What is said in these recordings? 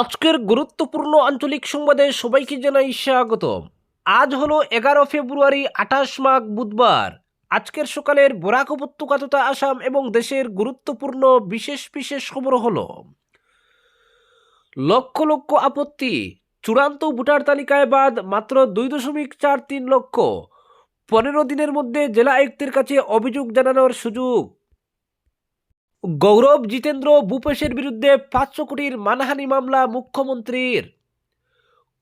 আজকের গুরুত্বপূর্ণ আঞ্চলিক সংবাদে সবাইকে জানাই স্বাগতম। আজ হলো এগারো ফেব্রুয়ারি, আঠাশ মাঘ বুধবার। আজকের সকালের বরাক উপত্যকা তথা আসাম এবং দেশের গুরুত্বপূর্ণ বিশেষ বিশেষ খবর হলো, লক্ষ লক্ষ আপত্তি, চূড়ান্ত ভোটার তালিকায় বাদ মাত্র দুই দশমিক চার তিন লক্ষ। পনেরো দিনের মধ্যে জেলা আয়ুক্তের কাছে অভিযোগ জানানোর সুযোগ। গৌরব জিতেন্দ্র ভূপেশের বিরুদ্ধে পাঁচশো কোটির মানহানি মামলা মুখ্যমন্ত্রীর।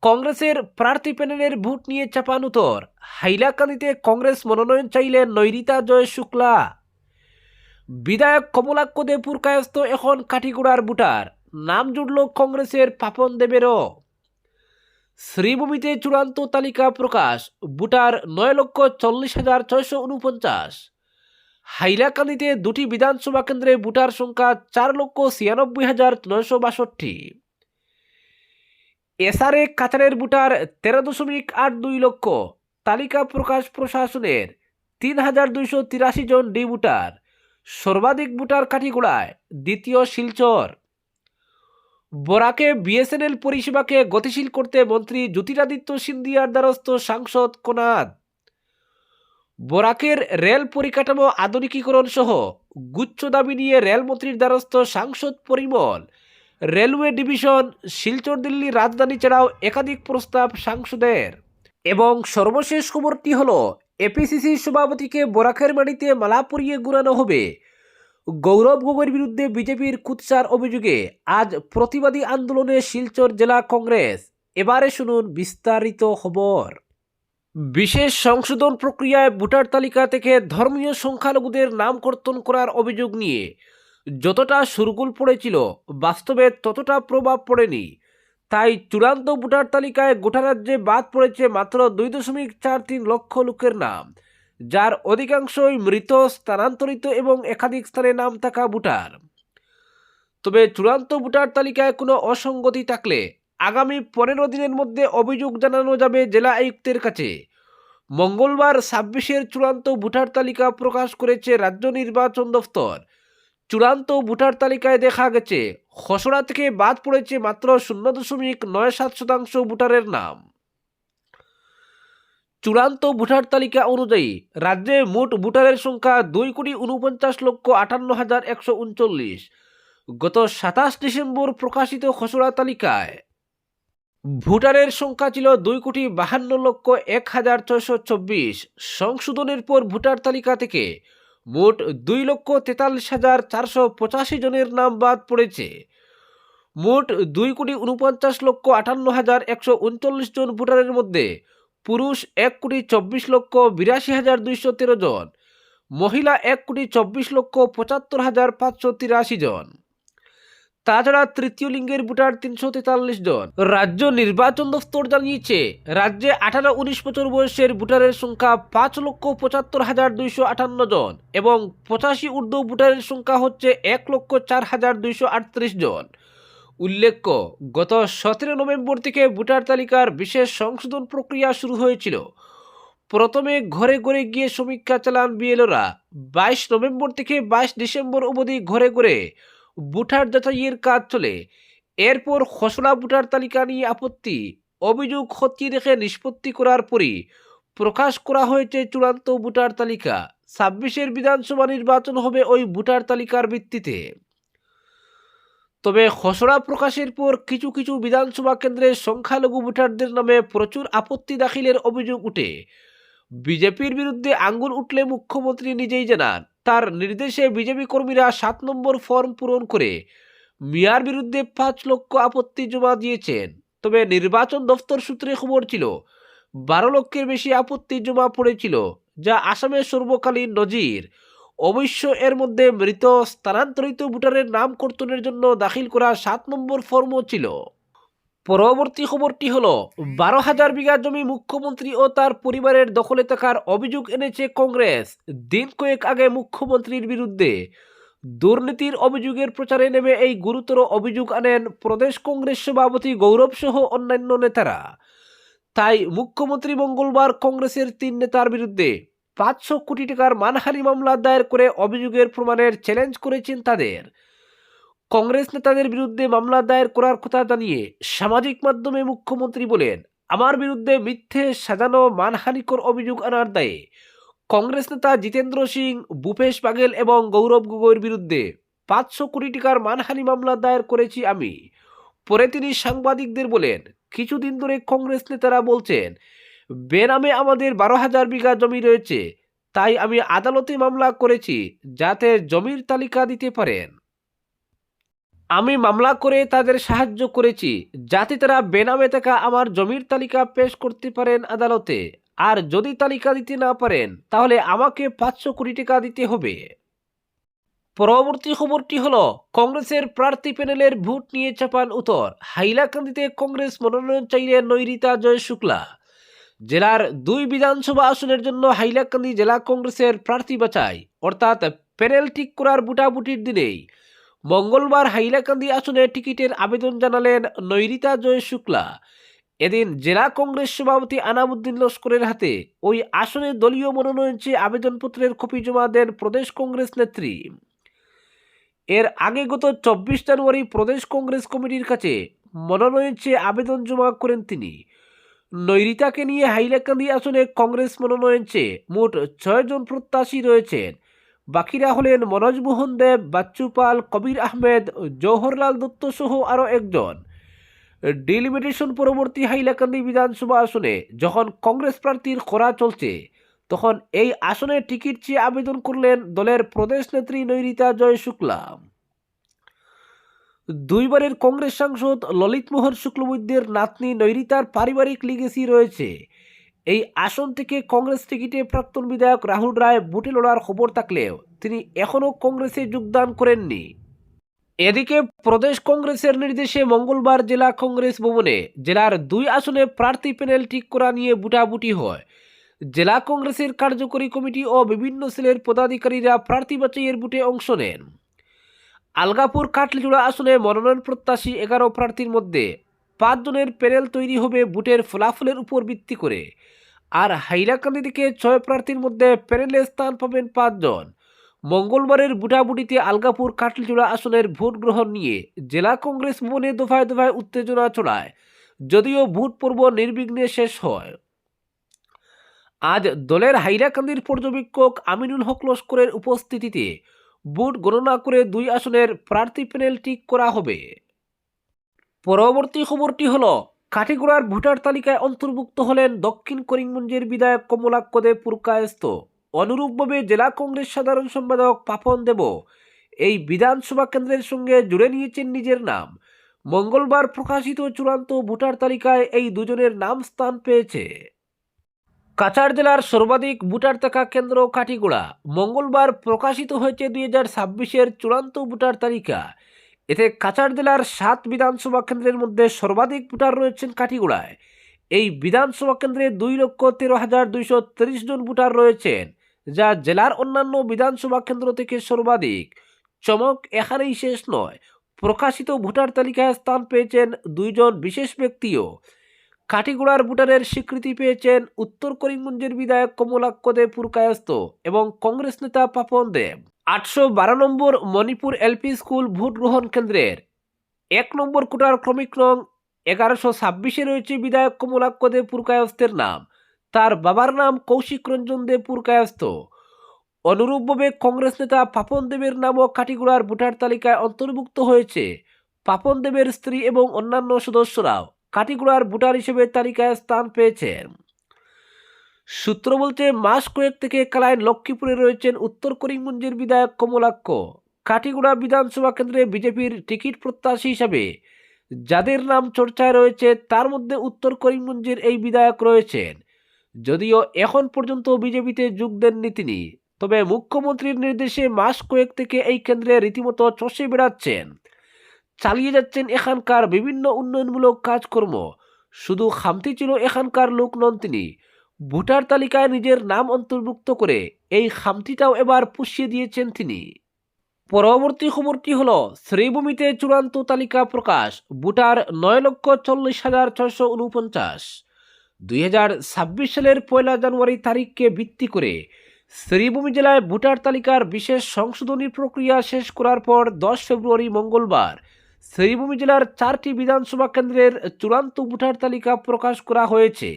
কংগ্রেসের প্রার্থী প্যানেলের ভোট নিয়ে চাপানুতর হাইলাকান্দিতে কংগ্রেস মনোনয়ন চাইলেন নৈরিতা জয় শুক্লা বিধায়ক কমলাক্ষ দেবপুর কায়স্থ এখন কাঠিগোড়ার বুটার। নাম জুড়ল কংগ্রেসের পাপন দেবেরও। শ্রীভূমিতে চূড়ান্ত তালিকা প্রকাশ। বুটার নয় লক্ষ চল্লিশ হাজার ছয়শো উনপঞ্চাশ হাইলাকান্দিতে দুটি বিধানসভা কেন্দ্রে ভোটার সংখ্যা চার লক্ষ ছিয়ানব্বই হাজার নয়শো বাষট্টি। এসআরএ কাতারের ভোটার তেরো দশমিক আট দুই লক্ষ, তালিকা প্রকাশ প্রশাসনের তিন হাজার দুইশো তিরাশি জন ডি ভোটার, সর্বাধিক ভোটার কাঠিগোড়ায় দ্বিতীয় শিলচর। বরাকে বিএসএনএল পরিষেবাকে গতিশীল করতে মন্ত্রী জ্যোতিরাদিত্য সিন্ধিয়ার দ্বারস্থ সাংসদ কোনাদ। বরাকের রেল পরিকাঠামো আধুনিকীকরণ সহ গুচ্ছ দাবি নিয়ে রেলমন্ত্রীর দ্বারস্থ সাংসদ পরিমল। রেলওয়ে ডিভিশন শিলচর দিল্লি রাজধানী ছাড়াও একাধিক প্রস্তাব সাংসদের। এবং সর্বশেষ খবরটি হল এপিসিসি সভাপতিকে বরাকের মাটিতে মালা পরিয়ে ঘুরানো হবে। গৌরব গগৈর বিরুদ্ধে বিজেপির কুৎসার অভিযোগে আজ প্রতিবাদী আন্দোলনে শিলচর জেলা কংগ্রেস। এবারে শুনুন বিস্তারিত খবর। বিশেষ সংশোধন প্রক্রিয়ায় ভোটার তালিকা থেকে ধর্মীয় সংখ্যালঘুদের নাম কর্তন করার অভিযোগ নিয়ে যতটা সুরগুল পড়েছিল, বাস্তবে ততটা প্রভাব পড়েনি। তাই চূড়ান্ত ভোটার তালিকায় গোটা রাজ্যে বাদ পড়েছে মাত্র দুই দশমিক চার তিন লক্ষ লোকের নাম, যার অধিকাংশই মৃত, স্থানান্তরিত এবং একাধিক স্থানে নাম থাকা ভোটার। তবে চূড়ান্ত ভোটার তালিকায় কোনো অসঙ্গতি থাকলে আগামী পনেরো দিনের মধ্যে অভিযোগ জানানো যাবে জেলা আয়ুক্তের কাছে। মঙ্গলবার ছাব্বিশের চূড়ান্ত ভোটার তালিকা প্রকাশ করেছে রাজ্য নির্বাচন দফতর। চূড়ান্ত ভোটার তালিকায় দেখা গেছে, খসড়া থেকে বাদ পড়েছে মাত্র শূন্য দশমিক নয় সাত শতাংশ ভোটারের নাম। চূড়ান্ত ভোটার তালিকা অনুযায়ী রাজ্যে মোট ভোটারের সংখ্যা দুই কোটি উনপঞ্চাশ লক্ষ আটান্ন হাজার একশো উনচল্লিশ। গত সাতাশ ডিসেম্বর প্রকাশিত খসড়া তালিকায় ভোটারের সংখ্যা ছিল দুই কোটি বাহান্ন লক্ষ এক হাজার ছয়শো চব্বিশ। সংশোধনের পর ভোটার তালিকা থেকে মোট দুই লক্ষ তেতাল্লিশ হাজার চারশো পঁচাশি জনের নাম বাদ পড়েছে। মোট দুই কোটি উনপঞ্চাশ লক্ষ আটান্ন হাজার একশো উনচল্লিশ জন ভোটারের মধ্যে পুরুষ এক কোটি চব্বিশ লক্ষ বিরাশি হাজার দুইশো তেরো জন, মহিলা এক কোটি চব্বিশ লক্ষ পঁচাত্তর হাজার পাঁচশো তিরাশি জন। তাছাড়া তৃতীয় লিঙ্গের ভোটার তিনশো তেতাল্লিশ জন। রাজ্য নির্বাচন দফতর জানিয়েছে, রাজ্যে আঠারো উনিশ বছর বয়সের ভোটারের সংখ্যা পাঁচ লক্ষ পঁচাত্তর হাজার দুইশো আটান্ন জন এবং পঁচাশি ঊর্ধ্ব ভোটারের সংখ্যা হচ্ছে এক লক্ষ চার হাজার দুইশো আটত্রিশ জন। উল্লেখ্য, গত সতেরো নভেম্বর থেকে ভোটার তালিকার বিশেষ সংশোধন প্রক্রিয়া শুরু হয়েছিল। প্রথমে ঘরে ঘরে গিয়ে সমীক্ষা চালান বিএলওরা। বাইশ নভেম্বর থেকে বাইশ ডিসেম্বর অবধি ঘরে ঘরে ভোটার যাচাইয়ের কাজ চলে। এরপর খসড়া ভোটার তালিকা নিয়ে আপত্তি। অভিযোগ খতিয়ে দেখে নিষ্পত্তি করার পরই প্রকাশ করা হয়েছে চূড়ান্ত ভোটার তালিকা। ছাব্বিশের বিধানসভা নির্বাচন হবে ওই ভোটার তালিকার ভিত্তিতে। তবে খসড়া প্রকাশের পর কিছু কিছু বিধানসভা কেন্দ্রের সংখ্যালঘু ভোটারদের নামে প্রচুর আপত্তি দাখিলের অভিযোগ উঠে। বিজেপির বিরুদ্ধে আঙ্গুল উঠলে মুখ্যমন্ত্রী নিজেই জানান, তার নির্দেশে বিজেপি কর্মীরা সাত নম্বর ফর্ম পূরণ করে মিয়ার বিরুদ্ধে পাঁচ লক্ষ আপত্তি জমা দিয়েছেন। তবে নির্বাচন দফতর সূত্রে খবর ছিল, বারো লক্ষের বেশি আপত্তি জমা পড়েছিল, যা আসামের সর্বকালীন নজির। অবশ্য এর মধ্যে মৃত স্থানান্তরিত ভোটারের নাম কর্তনের জন্য দাখিল করা সাত নম্বর ফর্মও ছিল। পরবর্তী খবরটি হল, বারো হাজার বিঘা জমি মুখ্যমন্ত্রী ও তার পরিবারের দখলে থাকার অভিযোগ এনেছে কংগ্রেস। দিন কয়েক আগে মুখ্যমন্ত্রীর বিরুদ্ধে দুর্নীতির অভিযোগের প্রচারে নেমে এই গুরুতর অভিযোগ আনেন প্রদেশ কংগ্রেস সভাপতি গৌরব সহ অন্যান্য নেতারা। তাই মুখ্যমন্ত্রী মঙ্গলবার কংগ্রেসের তিন নেতার বিরুদ্ধে পাঁচশো কোটি টাকার মানহানি মামলা দায়ের করে অভিযোগের প্রমাণের চ্যালেঞ্জ করেছেন তাদের। কংগ্রেস নেতাদের বিরুদ্ধে মামলা দায়ের করার কথা জানিয়ে সামাজিক মাধ্যমে মুখ্যমন্ত্রী বলেন, আমার বিরুদ্ধে মিথ্যে সাজানো মানহানিকর অভিযোগ আনার দায়ে কংগ্রেস নেতা জিতেন্দ্র সিং, ভূপেশ বাঘেল এবং গৌরব গগৈর বিরুদ্ধে পাঁচশো কোটি টাকার মানহানি মামলা দায়ের করেছি আমি। পরে তিনি সাংবাদিকদের বলেন, কিছুদিন ধরে কংগ্রেস নেতারা বলছেন, বেনামে আমাদের বারো হাজার বিঘা জমি রয়েছে, তাই আমি আদালতে মামলা করেছি যাতে জমির তালিকা দিতে পারেন। আমি মামলা করে তাদের সাহায্য করেছি, যাতে তারা বেনামে থাকা আমার জমির তালিকা পেশ করতে পারেন আদালতে। আর যদি তালিকা দিতে না পারেন, তাহলে আমাকে পাঁচশো কোটি টাকা দিতে হবে। পরবর্তী খবরটি হল, কংগ্রেসের প্রার্থী প্যানেলের ভোট নিয়ে চাপান উত্তর। হাইলাকান্দিতে কংগ্রেস মনোনয়ন চাইলেন নৈরিতা জয় শুক্লা জেলার দুই বিধানসভা আসনের জন্য হাইলাকান্দি জেলা কংগ্রেসের প্রার্থী বাছাই। অর্থাৎ প্যানেল ঠিক করার বুটাবুটির দিনেই মঙ্গলবার হাইলাকান্দি আসনে টিকিটের আবেদন জানালেন নৈরিতা জয় শুক্লা। এদিন জেলা কংগ্রেস সভাপতি আনামুদ্দিন লস্করের হাতে ওই আসনে দলীয় মনোনয়ন চেয়ে আবেদনপত্রের কপি জমা দেন প্রদেশ কংগ্রেস নেত্রী। এর আগে গত চব্বিশ জানুয়ারি প্রদেশ কংগ্রেস কমিটির কাছে মনোনয়ন চেয়ে আবেদন জমা করেন তিনি। নৈরিতাকে নিয়ে হাইলাকান্দি আসনে কংগ্রেস মনোনয়ন চেয়ে মোট ছয়জন প্রত্যাশী রয়েছেন। বাকিরা হলেন মনোজ মোহন দেব বাচ্চু পাল কবির আহমেদ, জওহরলাল দত্ত সহ আরও একজন। ডিলিমিটেশন পরবর্তী হাইলাকান্দি বিধানসভা আসনে যখন কংগ্রেস প্রার্থীর খরা চলছে, তখন এই আসনে টিকিট চেয়ে আবেদন করলেন দলের প্রদেশ নেত্রী নৈরিতা জয় শুক্লা। দুইবারের কংগ্রেস সাংসদ ললিত মোহন শুক্লবৈদ্যের নাতনি নৈরিতার পারিবারিক লিগেসি রয়েছে। এই আসন থেকে কংগ্রেস টিকিটে প্রাক্তন বিধায়ক রাহুল রায় বুটে লড়ার খবর থাকলেও তিনি এখনও কংগ্রেসে যোগদান করেননি। এদিকে প্রদেশ কংগ্রেসের নির্দেশে মঙ্গলবার জেলা কংগ্রেস ভবনে জেলার দুই আসনে প্রার্থী প্যানেল ঠিক করা নিয়ে বুটাবুটি হয়। জেলা কংগ্রেসের কার্যকরী কমিটি ও বিভিন্ন সেলের পদাধিকারীরা প্রার্থী বাছাইয়ের বুটে অংশ নেন। আলগাপুর কাটলিজোড়া আসনে মনোনয়ন প্রত্যাশী এগারো প্রার্থীর মধ্যে পাঁচজনের প্যানেল তৈরি হবে বুটের ফলাফলের উপর ভিত্তি করে। আর হাইলাকান্দি থেকে ছয় প্রার্থীর মধ্যে প্যানেলে স্থান পাবেন পাঁচজন। মঙ্গলবারের বুটাবুটিতে আলগাপুর কাটলিজোড়া আসনের ভোট গ্রহণ নিয়ে জেলা কংগ্রেস ভবনে দফায় দফায় উত্তেজনা চড়ায় যদিও ভোট পর্ব নির্বিঘ্নে শেষ হয়। আজ দলের হাইরাকান্দির পর্যবেক্ষক আমিনুল হক লস্করের উপস্থিতিতে ভোট গণনা করে দুই আসনের প্রার্থী প্যানেল ঠিক করা হবে। পরবর্তী খবরটি হল কাঠিগোড়ার ভোটার তালিকায় অন্তর্ভুক্ত হলেন দক্ষিণ করিমগঞ্জের বিধায়ক কমলাক্ষ দেব পুরকায়স্ত অনুরূপভাবে জেলা কংগ্রেস সাধারণ সম্পাদক পাপন দেব এই বিধানসভা কেন্দ্রের সঙ্গে জুড়ে নিয়েছেন নিজের নাম। মঙ্গলবার প্রকাশিত চূড়ান্ত ভোটার তালিকায় এই দুজনের নাম স্থান পেয়েছে। কাছাড় জেলার সর্বাধিক ভোটার থাকা কেন্দ্র কাটিগোড়া মঙ্গলবার প্রকাশিত হয়েছে দুই হাজার ছাব্বিশের চূড়ান্ত ভোটার তালিকা। এতে কাছাড় জেলার সাত বিধানসভা কেন্দ্রের মধ্যে সর্বাধিক ভোটার রয়েছেন কাটিগোড়ায়। এই বিধানসভা কেন্দ্রে দুই লক্ষ তেরো হাজার দুইশো তিরিশ জন ভোটার রয়েছেন, যা জেলার অন্যান্য বিধানসভা কেন্দ্র থেকে সর্বাধিক। চমক এখানেই শেষ নয়। প্রকাশিত ভোটার তালিকায় স্থান পেয়েছেন দুইজন বিশেষ ব্যক্তিও। কাঠিগোড়ার ভোটারের স্বীকৃতি পেয়েছেন উত্তর করিমগঞ্জের বিধায়ক কমলাক্ষ দেব এবং কংগ্রেস নেতা পাপন দেব। আটশো বারো number Manipur LP school vote গ্রহণ কেন্দ্রের। এক নম্বর কোটার ক্রমিক রং এগারোশো ছাব্বিশে রয়েছে বিধায়ক কমলাক্ষ দেব পুরকায়স্তের নাম। তার বাবার নাম কৌশিক রঞ্জন দেব পুরকায়স্ত অনুরূপভাবে কংগ্রেস নেতা পাপন দেবের নামও কাটিগুড়ার ভোটার তালিকায় অন্তর্ভুক্ত হয়েছে। পাপন দেবের স্ত্রী এবং অন্যান্য সদস্যরাও কাটিগুড়ার ভোটার হিসেবে তালিকায় স্থান পেয়েছেন। সূত্র বলছে, মাস কয়েক থেকে কালাইন লক্ষ্মীপুরে রয়েছেন উত্তর করিমগঞ্জের বিধায়ক কমলাক্ষ কাটিগুড়া বিধানসভা কেন্দ্রে বিজেপির টিকিট প্রত্যাশী হিসাবে যাদের নাম চর্চায় রয়েছে, তার মধ্যে উত্তর করিমগঞ্জের এই বিধায়ক রয়েছেন। যদিও এখন পর্যন্ত বিজেপিতে যোগ দেননি তিনি, তবে মুখ্যমন্ত্রীর নির্দেশে মাস কয়েক থেকে এই কেন্দ্রে রীতিমতো চষে বেড়াচ্ছেন। চালিয়ে যাচ্ছেন এখানকার বিভিন্ন উন্নয়নমূলক কাজকর্ম। শুধু খামতি ছিল এখানকার লোক নন তিনি ভোটার তালিকায় নিজের নাম অন্তর্ভুক্ত করে এই খামতিটাও এবার পুষিয়ে দিয়েছেন তিনি। পরবর্তী খবরটি হল, শ্রীভূমিতে চূড়ান্ত তালিকা প্রকাশ, ভোটার নয় লক্ষ চল্লিশ হাজার ছয়শো উনপঞ্চাশ। দুই সালের পয়লা জানুয়ারি তারিখকে ভিত্তি করে শ্রীভূমি জেলায় ভোটার তালিকার বিশেষ সংশোধনী প্রক্রিয়া শেষ করার পর দশ ফেব্রুয়ারি মঙ্গলবার শ্রীভূমি জেলার চারটি বিধানসভা কেন্দ্রের চূড়ান্ত ভোটার তালিকা প্রকাশ করা হয়েছে।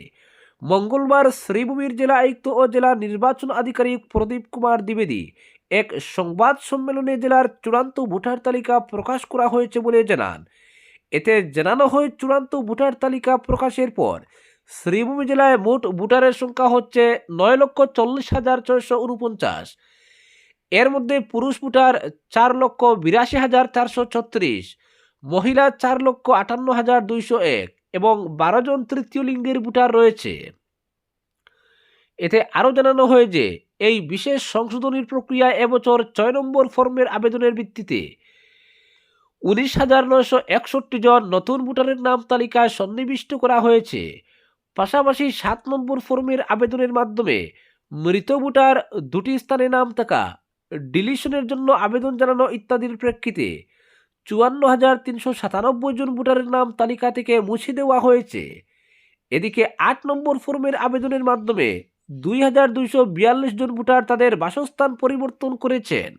মঙ্গলবার শ্রীভূমির জেলা আয়ুক্ত ও জেলা নির্বাচন আধিকারিক প্রদীপ কুমার দ্বিবেদী এক সংবাদ সম্মেলনে জেলার চূড়ান্ত ভোটার তালিকা প্রকাশ করা হয়েছে বলে জানান। এতে জানানো হয়, চূড়ান্ত ভোটার তালিকা প্রকাশের পর শ্রীভূমি জেলায় মোট ভোটারের সংখ্যা হচ্ছে নয় লক্ষ চল্লিশ হাজার ছয়শো উনপঞ্চাশ। এর মধ্যে পুরুষ ভোটার চার লক্ষ বিরাশি হাজার চারশো ছত্রিশ, মহিলা চার লক্ষ আটান্ন হাজার দুইশো এক। এবং বারো জন তৃতীয় লিঙ্গের ভোটার রয়েছে। এতে আরও জানানো হয় যে, এই বিশেষ সংশোধনীর প্রক্রিয়া এবছর ছয় নম্বর ফর্মের আবেদনের ভিত্তিতে উনিশ হাজার নয়শো একষট্টি জন নতুন ভোটারের নাম তালিকায় সন্নিবিষ্ট করা হয়েছে। পাশাপাশি সাত নম্বর ফর্মের আবেদনের মাধ্যমে মৃত ভোটার দুটি স্থানে নাম থাকা, ডিলিশনের জন্য আবেদন জানানো ইত্যাদির প্রেক্ষিতে চুয়ান্ন হাজার তিনশো সাতানব্বই জন ভোটারের নাম তালিকা থেকে মুছে দেওয়া হয়েছে। এদিকে আট নম্বর ফর্মের আবেদনের মাধ্যমে দুই হাজার দুইশো বিয়াল্লিশ জন ভোটার তাদের বাসস্থান পরিবর্তন করেছেন।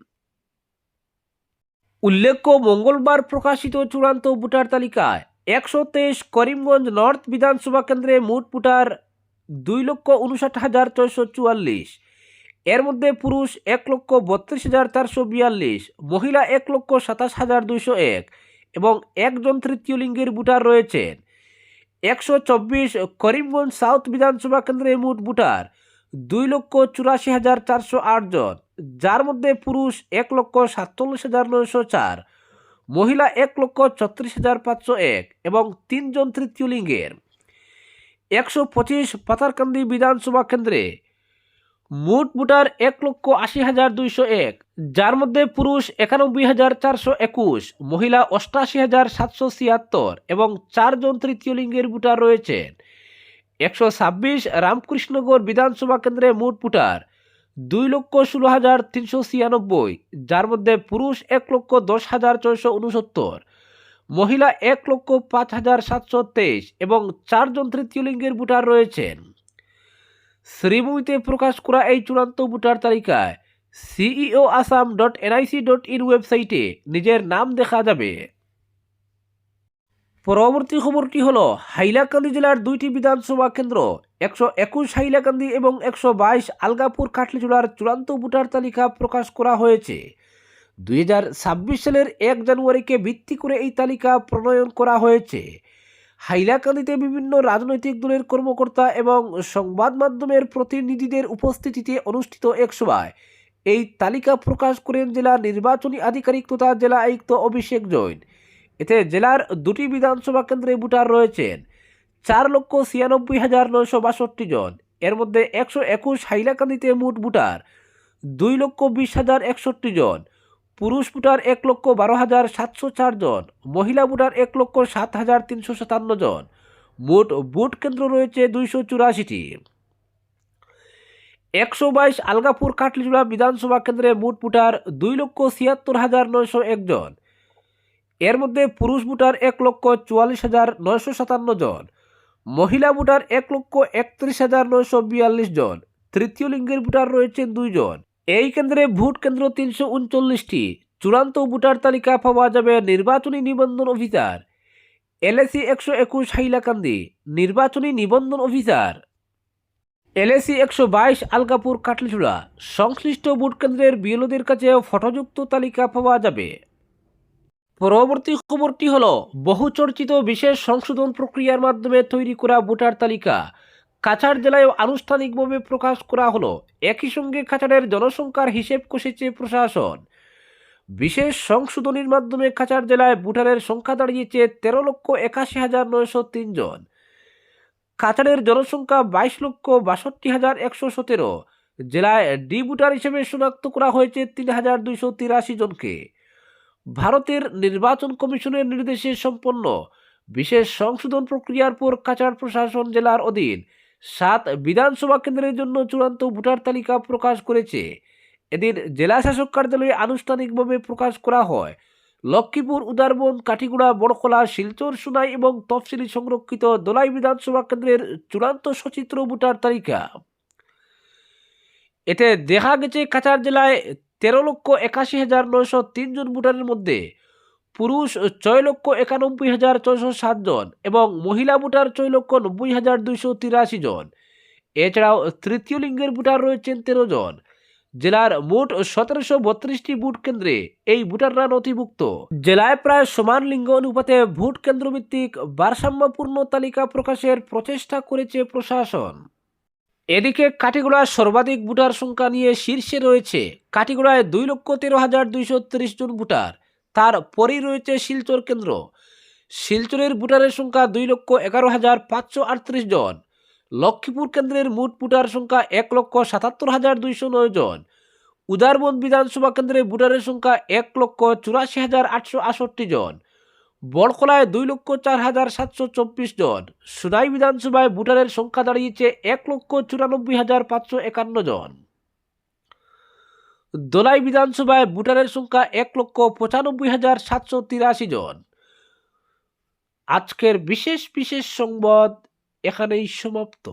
উল্লেখ্য, মঙ্গলবার প্রকাশিত চূড়ান্ত ভোটার তালিকায় একশো তেইশ করিমগঞ্জ নর্থ বিধানসভা কেন্দ্রে মোট ভোটার দুই লক্ষ উনষাট হাজার ছয়শো চুয়াল্লিশ। এর মধ্যে পুরুষ এক লক্ষ বত্রিশ হাজার চারশো বিয়াল্লিশ, মহিলা এক লক্ষ সাতাশ হাজার দুইশো এক এবং একজন তৃতীয় লিঙ্গের ভোটার রয়েছেন। একশো চব্বিশ করিমগঞ্জ সাউথ বিধানসভা কেন্দ্রে মোট ভোটার দুই লক্ষ চুরাশি হাজার চারশো জন, যার মধ্যে পুরুষ এক লক্ষ সাতচল্লিশ হাজার নয়শো চার, মহিলা এক লক্ষ ছত্রিশ হাজার পাঁচশো এক এবং তিনজন তৃতীয় লিঙ্গের। একশো পঁচিশ পাতারকান্দি বিধানসভা কেন্দ্রে মোট ভোটার এক লক্ষ আশি হাজার দুইশো এক, যার মধ্যে পুরুষ একানব্বই হাজার চারশো একুশ, মহিলা অষ্টাশি হাজার সাতশো ছিয়াত্তর এবং চারজন তৃতীয় লিঙ্গের ভোটার রয়েছেন একশো ছাব্বিশ রামকৃষ্ণগড় বিধানসভা কেন্দ্রে মোট ভোটার দুই লক্ষ ষোলো হাজার তিনশো ছিয়ানব্বই, যার মধ্যে পুরুষ এক লক্ষ দশ হাজার ছয়শো উনসত্তর, মহিলা এক লক্ষ পাঁচ হাজার সাতশো তেইশ এবং চারজন তৃতীয় লিঙ্গের ভোটার রয়েছেন। শ্রীভূমিতে প্রকাশ করা এই চূড়ান্ত ভোটার তালিকায় CEO Assam dot NIC dot in ওয়েবসাইটে নিজের নাম দেখা যাবে। পরবর্তী খবরটি হল, হাইলাকান্দি জেলার দুইটি বিধানসভা কেন্দ্র, একশো একুশ হাইলাকান্দি এবং একশো বাইশ আলগাপুর কাটলি জেলার চূড়ান্ত ভোটার তালিকা প্রকাশ করা হয়েছে। দু হাজার ছাব্বিশ সালের এক জানুয়ারিকে ভিত্তি করে এই তালিকা প্রণয়ন করা হয়েছে। হাইলাকান্দিতে বিভিন্ন রাজনৈতিক দলের কর্মকর্তা এবং সংবাদ মাধ্যমের প্রতিনিধিদের উপস্থিতিতে অনুষ্ঠিত এক সভায় এই তালিকা প্রকাশ করেন জেলা নির্বাচনী আধিকারিক তথা জেলা আয়ুক্ত অভিষেক জৈন। এতে জেলার দুটি বিধানসভা কেন্দ্রে ভোটার রয়েছেন চার লক্ষ ছিয়ানব্বই হাজার নয়শো বাষট্টি জন। এর মধ্যে একশো একুশ হাইলাকান্দিতে মোট ভোটার, দুই লক্ষ বিশ হাজার একষট্টি জন। পুরুষ ভোটার এক লক্ষ বারো হাজার সাতশো জন, মহিলা ভোটার এক লক্ষ সাত হাজার তিনশো সাতান্ন জন। মোট ভোট কেন্দ্র রয়েছে দুইশো চুরাশিটি। একশো বাইশ আলগাপুর কাটলিজোড়া বিধানসভা কেন্দ্রে মোট ভোটার দুই লক্ষ ছিয়াত্তর হাজার নয়শো একজন এর মধ্যে পুরুষ ভোটার এক লক্ষ চুয়াল্লিশ হাজার নয়শো সাতান্ন জন, মহিলা ভোটার এক লক্ষ একত্রিশ হাজার নয়শো বিয়াল্লিশ জন, তৃতীয় লিঙ্গের ভোটার রয়েছেন দুইজন এই কেন্দ্রে ভোট কেন্দ্র তিনশো উনচল্লিশটি। চূড়ান্ত ভোটার তালিকা পাওয়া যাবে নির্বাচনী নিবন্ধন অফিসার। এলএসি একশো একুশ হাইলাকান্দি, নির্বাচনী নিবন্ধন অফিসার। এলএসি একশো বাইশ আলগাপুর কাটলিচুড়া সংশ্লিষ্ট ভোট কেন্দ্রের বিএলওদের কাছে ফটোযুক্ত তালিকা পাওয়া যাবে। পরবর্তী খবরটি হল, বহুচর্চিত বিশেষ সংশোধন প্রক্রিয়ার মাধ্যমে তৈরি করা ভোটার তালিকা। কাছাড় জেলায় আনুষ্ঠানিকভাবে প্রকাশ করা হলো। একই সঙ্গে কাছাড়ের জনসংখ্যার হিসেব কষেছে প্রশাসন। বিশেষ সংশোধনীর মাধ্যমে কাছাড় জেলায় ভোটারের সংখ্যা দাঁড়িয়েছে তেরো লক্ষ একাশি হাজার নয়শো তিনজন কাছাড়ের জনসংখ্যা বাইশ লক্ষ বাষট্টি হাজার একশো সতেরো। জেলায় ডি ভোটার হিসেবে শনাক্ত করা হয়েছে তিন হাজার দুইশো তিরাশি জনকে। ভারতের নির্বাচন কমিশনের নির্দেশে সম্পন্ন। বিশেষ সংশোধন প্রক্রিয়ার পর কাছাড় প্রশাসন জেলার অধীন সাত বিধানসভা কেন্দ্রের জন্য চূড়ান্ত ভোটার তালিকা প্রকাশ করেছে। এদিন জেলা শাসক কার্যালয়ে আনুষ্ঠানিকভাবে প্রকাশ করা হয়। লক্ষ্মীপুর, উদারবন, কাঠিগুড়া, বড়খোলা, শিলচর, সুনাই এবং তফসিলি সংরক্ষিত দোলাই বিধানসভা কেন্দ্রের চূড়ান্ত সচিত্র ভোটার তালিকা। এতে দেখা গেছে কাছাড় জেলায় তেরো লক্ষ একাশি হাজার নয়শো তিনজন ভোটারের মধ্যে পুরুষ ছয় লক্ষ একানব্বই হাজার ছয়শো সাতজন এবং মহিলা ভোটার ছয় লক্ষ নব্বই হাজার দুইশো তিরাশি জন। এছাড়াও তৃতীয় লিঙ্গের ভোটার রয়েছেন তেরো জন। জেলার মোট সতেরোশো বত্রিশটি ভোট কেন্দ্রে এই ভোটাররা নথিভুক্ত। জেলায় প্রায় সমান লিঙ্গ অনুপাতে ভোট কেন্দ্রভিত্তিক ভারসাম্যপূর্ণ তালিকা প্রকাশের প্রচেষ্টা করেছে প্রশাসন। এদিকে কাটিগড়ায় সর্বাধিক ভোটার সংখ্যা নিয়ে শীর্ষে রয়েছে কাটিগড়ায় দুই লক্ষ তেরো হাজার দুইশো তিরিশ জন ভোটার। তার পরেই রয়েছে শিলচর কেন্দ্র। শিলচরের ভোটারের সংখ্যা দুই লক্ষ এগারো হাজার পাঁচশো আটত্রিশ জন। লক্ষ্মীপুর কেন্দ্রের মোট ভোটার সংখ্যা এক লক্ষ সাতাত্তর হাজার দুইশো নয় জন। উদারবন বিধানসভা কেন্দ্রে ভোটারের সংখ্যা এক লক্ষ চুরাশি হাজার আটশো আটষট্টি জন। বড়খলায় দুই লক্ষ চার হাজার সাতশো চব্বিশ জন। সুনাই বিধানসভায় ভোটারের সংখ্যা দাঁড়িয়েছে এক লক্ষ চুরানব্বই হাজার পাঁচশো একান্ন জন। দোলাই বিধানসভায় ভোটারের সংখ্যা এক লক্ষ পঁচানব্বই হাজার সাতশো তিরাশি জন। আজকের বিশেষ বিশেষ সংবাদ এখানেই সমাপ্ত।